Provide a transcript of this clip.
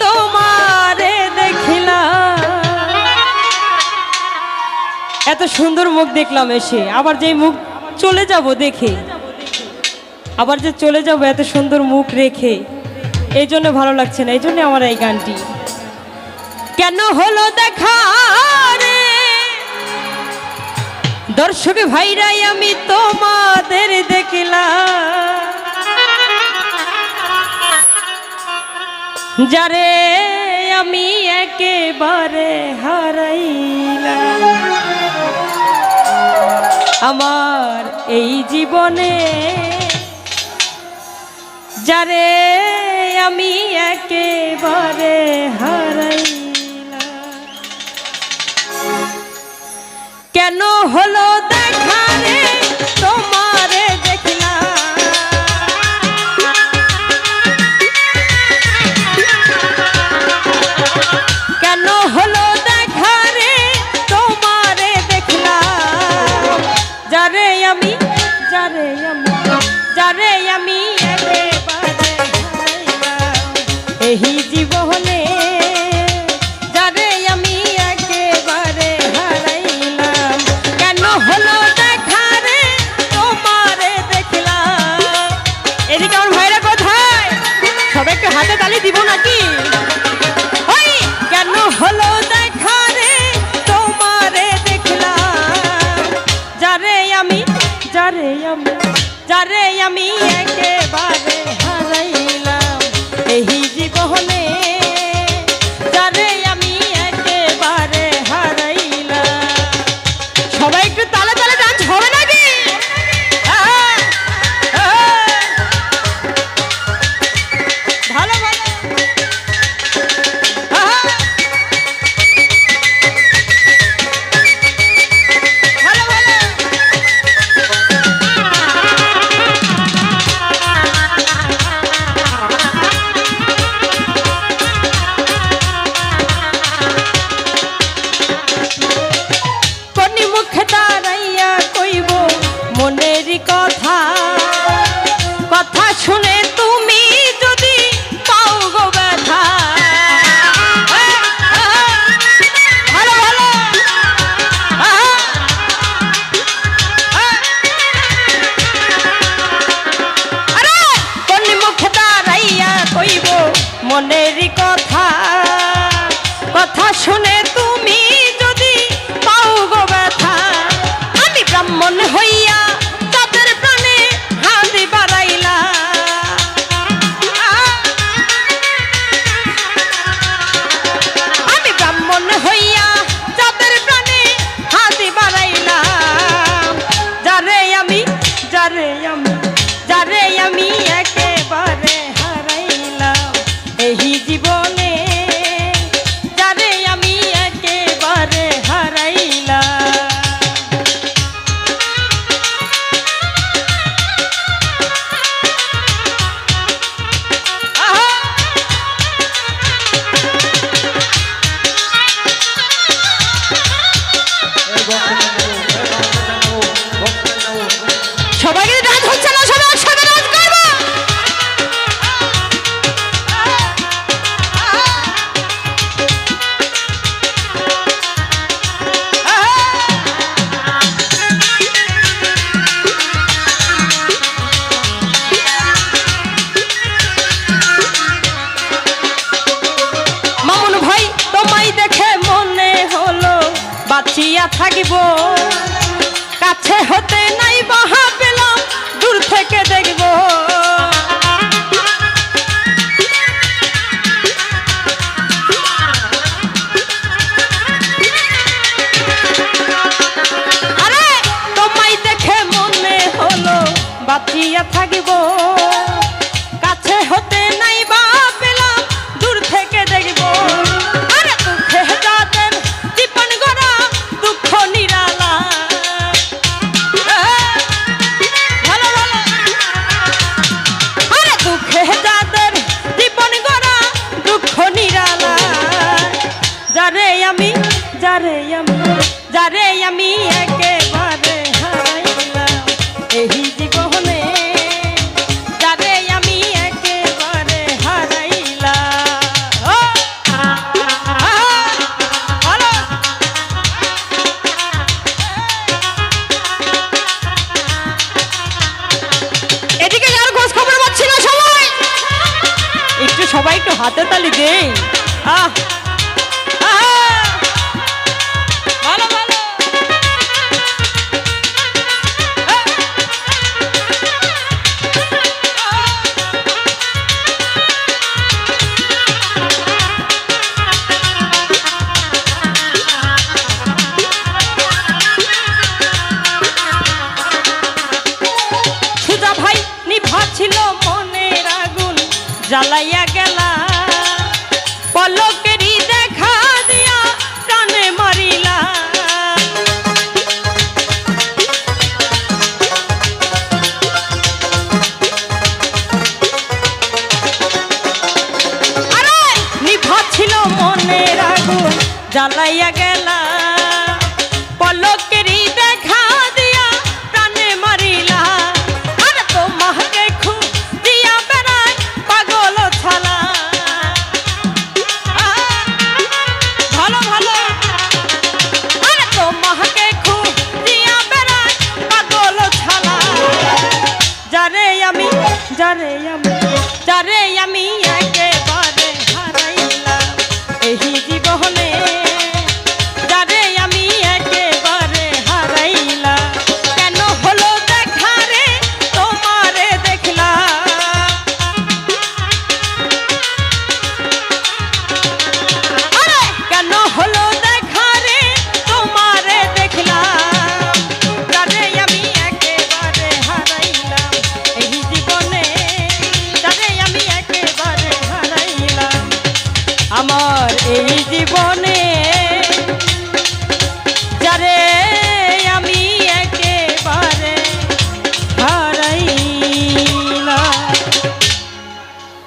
তোমারে দেখিলাম। এত সুন্দর মুখ দেখলাম এসে। আবার যে মুখ চলে যাব দেখে। আবার যে চলে যাব এত সুন্দর মুখ রেখে। এই জন্য ভালো লাগছে না, এই জন্য আমার এই গানটি। কেন হলো দেখা দর্শক ভাইরাই, আমি তোমাদের যারে আমি একেবারে হারাইলাম। আমার এই জীবনে যারে আমি একেবারে হারাইলাম। কেন হলো শুনে বসিয়া থাকিব। কাছে হতে নাই বাহা পেলাম দূর থেকে দেখব। আমি একেবারে হারাইলাম এই জীবনে যারে আমি একেবারে হারাইলাম এদিকে খোঁজ খবর পাচ্ছি না একটু সবাই একটু হাতে তালি দেই। আহ জ্বালাইয়া গেলা। দেখা ছিল মনে আগুন জ্বালাইয়া গেলা। পলকে যারে আমি যারে আমি এই জীবনে